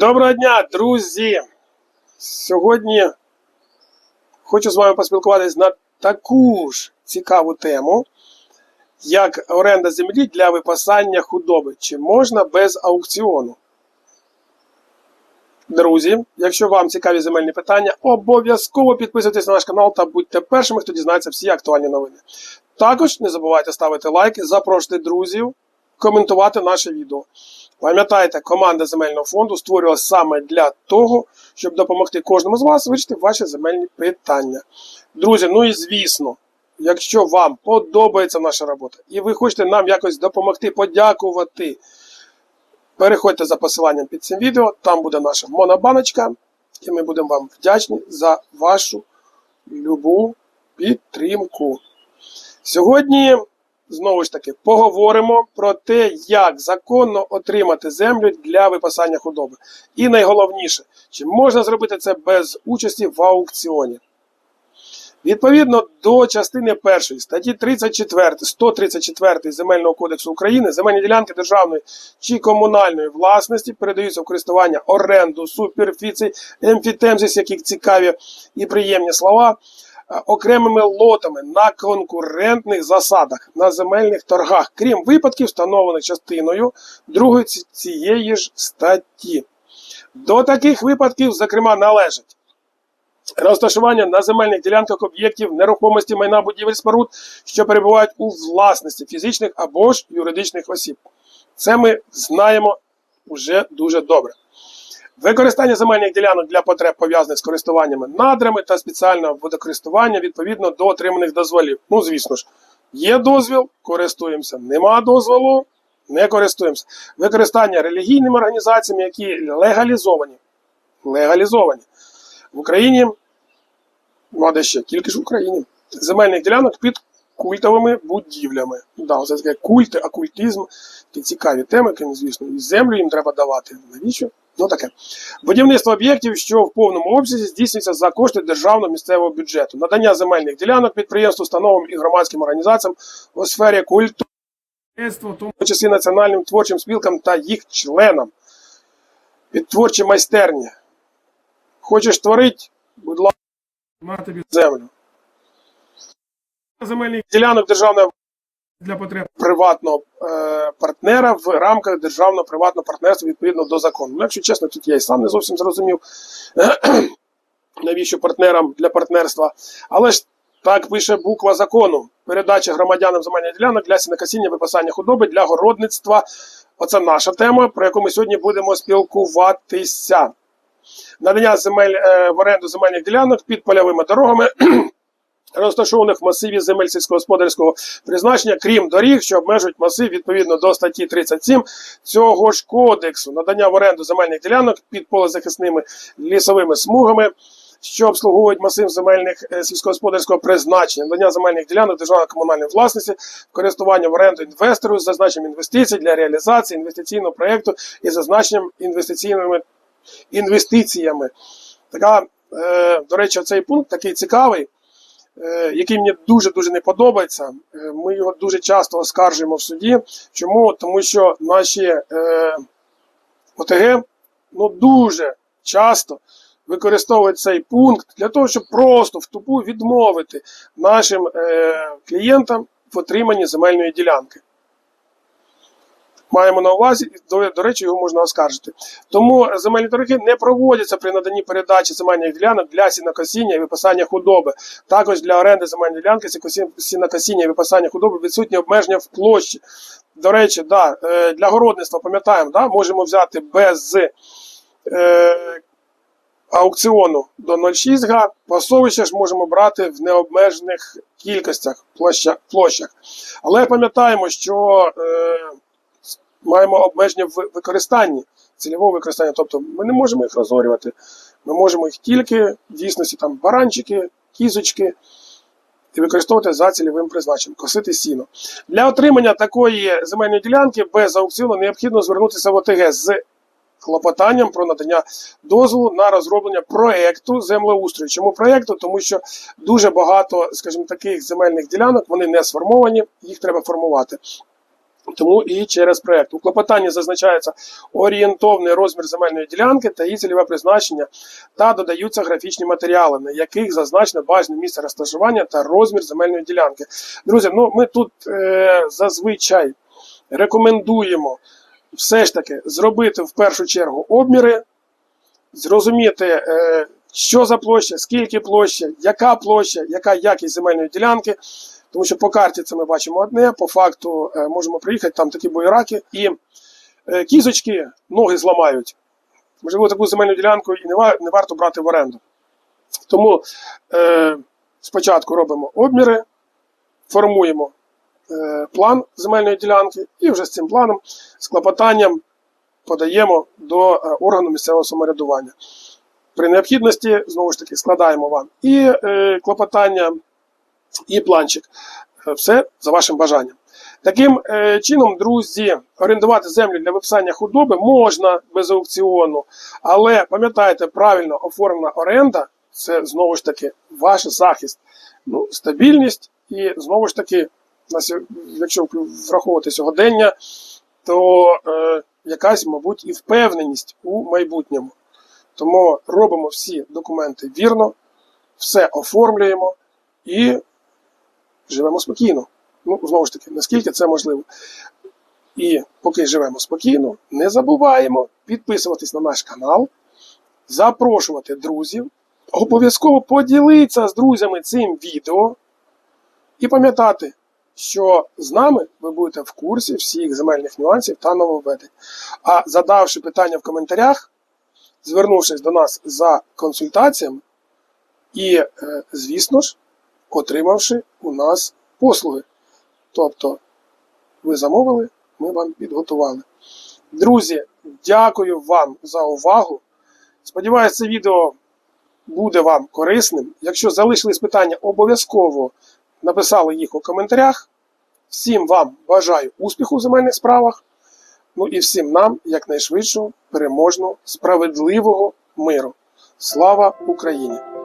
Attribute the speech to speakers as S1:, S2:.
S1: Доброго дня, друзі! Сьогодні хочу з вами поспілкуватись на таку ж цікаву тему, як оренда землі для випасання худоби. Чи можна без аукціону? Друзі, якщо вам цікаві земельні питання, обов'язково підписуйтесь на наш канал та будьте першими, хто дізнається всі актуальні новини. Також не забувайте ставити лайки, запрошувати друзів, коментувати наше відео. Пам'ятайте, команда земельного фонду створювалася саме для того, щоб допомогти кожному з вас вирішити ваші земельні питання. Друзі, ну і звісно, якщо вам подобається наша робота і ви хочете нам якось допомогти, подякувати, переходьте за посиланням під цим відео, там буде наша монобаночка, і ми будемо вам вдячні за вашу любу підтримку. Сьогодні знову ж таки поговоримо про те, як законно отримати землю для випасання худоби. І найголовніше, чи можна зробити це без участі в аукціоні. Відповідно до частини 1 статті 34, 134 Земельного кодексу України, земельні ділянки державної чи комунальної власності передаються в користування оренду, суперфіцій, емфітемзис, які цікаві і приємні слова, окремими лотами на конкурентних засадах на земельних торгах, крім випадків, встановлених частиною 2 цієї ж статті. До таких випадків, зокрема, належать розташування на земельних ділянках об'єктів нерухомості майна будівель споруд, що перебувають у власності фізичних або ж юридичних осіб. Це ми знаємо вже дуже добре. Використання земельних ділянок для потреб пов'язаних з користуваннями надрами та спеціального водокористування відповідно до отриманих дозволів. Ну, звісно ж, є дозвіл, користуємося. Нема дозволу, не користуємося. Використання релігійними організаціями, які легалізовані. Легалізовані. В Україні, ну а де ще, тільки ж в Україні, земельних ділянок під культовими будівлями. Да, це таке культи, окультизм, такі цікаві теми, які, звісно, і землю їм треба давати. Навіщо? Ну таке. Будівництво об'єктів, що в повному обсязі здійснюється за кошти державного місцевого бюджету. Надання земельних ділянок підприємств, установам і громадським організаціям у сфері культури, в тому числі національним творчим спілкам та їх членам. Підтворчі майстерні. Хочеш творити, будь ласка, на тобі землю. Земельних ділянок державної для потреб приватного е, партнера в рамках державного приватного партнерства відповідно до закону. Ну, якщо чесно, тут я і сам не зовсім зрозумів, навіщо партнерам для партнерства. Але ж так пише буква закону: передача громадянам земельних ділянок для сінокосіння, випасання худоби для городництва. Оце наша тема, про яку ми сьогодні будемо спілкуватися. Надання земель е, в оренду земельних ділянок під польовими дорогами. Розташованих в масиві земель сільськогосподарського призначення, крім доріг, що обмежують масив відповідно до статті 37 цього ж кодексу, надання в оренду земельних ділянок під полезахисними лісовими смугами, що обслуговують масив земельних е, сільськогосподарського призначення, надання земельних ділянок державної комунальної власності, користування в оренду інвестору з зазначенням інвестицій для реалізації інвестиційного проєкту і зазначенням інвестиційними інвестиціями. Така, е, до речі, цей пункт такий цікавий. Е, який мені дуже-дуже не подобається. Е, ми його дуже часто оскаржуємо в суді. Чому? Тому що наші е, ОТГ ну, дуже часто використовують цей пункт для того, щоб просто в тупу відмовити нашим клієнтам в отриманні земельної ділянки. Маємо на увазі, до, до речі, його можна оскаржити. Тому земельні торги не проводяться при наданні передачі земельних ділянок для сінокосіння і випасання худоби. Також для оренди земельної ділянки сінокосіння і випасання худоби відсутні обмеження в площі. До речі, да, е, для городництва пам'ятаємо, да, можемо взяти без е, аукціону до 0,6 га, пасовище ж можемо брати в необмежених кількостях площах. Але пам'ятаємо, що. Е, маємо обмеження в використанні, цільового використання. Тобто ми не можемо їх розорювати. Ми можемо їх тільки в дійсності там баранчики, кізочки і використовувати за цільовим призначенням, косити сіно. Для отримання такої земельної ділянки без аукціону необхідно звернутися в ОТГ з клопотанням про надання дозволу на розроблення проєкту землеустрою. Чому проєкту? Тому що дуже багато, скажімо, таких земельних ділянок вони не сформовані, їх треба формувати. Тому і через проект. У клопотанні зазначається орієнтовний розмір земельної ділянки та її цільове призначення, та додаються графічні матеріали, на яких зазначено бажане місце розташування та розмір земельної ділянки. Друзі, ну ми тут е, зазвичай рекомендуємо все ж таки зробити в першу чергу обміри, зрозуміти, е, що за площа, скільки площа, яка площа, яка якість земельної ділянки. Тому що по карті це ми бачимо одне, по факту е, можемо приїхати, там такі бойраки, і е, кізочки ноги зламають. Можливо, таку земельну ділянку і не, ва- не варто брати в оренду. Тому е, спочатку робимо обміри, формуємо е, план земельної ділянки, і вже з цим планом, з клопотанням подаємо до е, органу місцевого самоврядування. При необхідності, знову ж таки, складаємо вам і е, клопотання, і планчик. Е, Все за вашим бажанням. Таким е, чином, друзі, орендувати землю для виписання худоби можна без аукціону, але пам'ятайте, правильно оформлена оренда це знову ж таки ваш захист, ну, стабільність і знову ж таки, якщо враховувати сьогодення, то е, якась, мабуть, і впевненість у майбутньому. Тому робимо всі документи вірно, все оформлюємо і живемо спокійно. Ну, знову ж таки, наскільки це можливо. І поки живемо спокійно, не забуваємо підписуватись на наш канал, запрошувати друзів, обов'язково поділитися з друзями цим відео і пам'ятати, що з нами ви будете в курсі всіх земельних нюансів та нововведень. А задавши питання в коментарях, звернувшись до нас за консультаціями і, е, звісно ж, отримавши у нас послуги. Тобто, ви замовили, ми вам підготували. Друзі, дякую вам за увагу. Сподіваюся, це відео буде вам корисним. Якщо залишились питання, обов'язково написали їх у коментарях. Всім вам бажаю успіху в земельних справах. Ну і всім нам якнайшвидшого, переможного, справедливого миру. Слава Україні!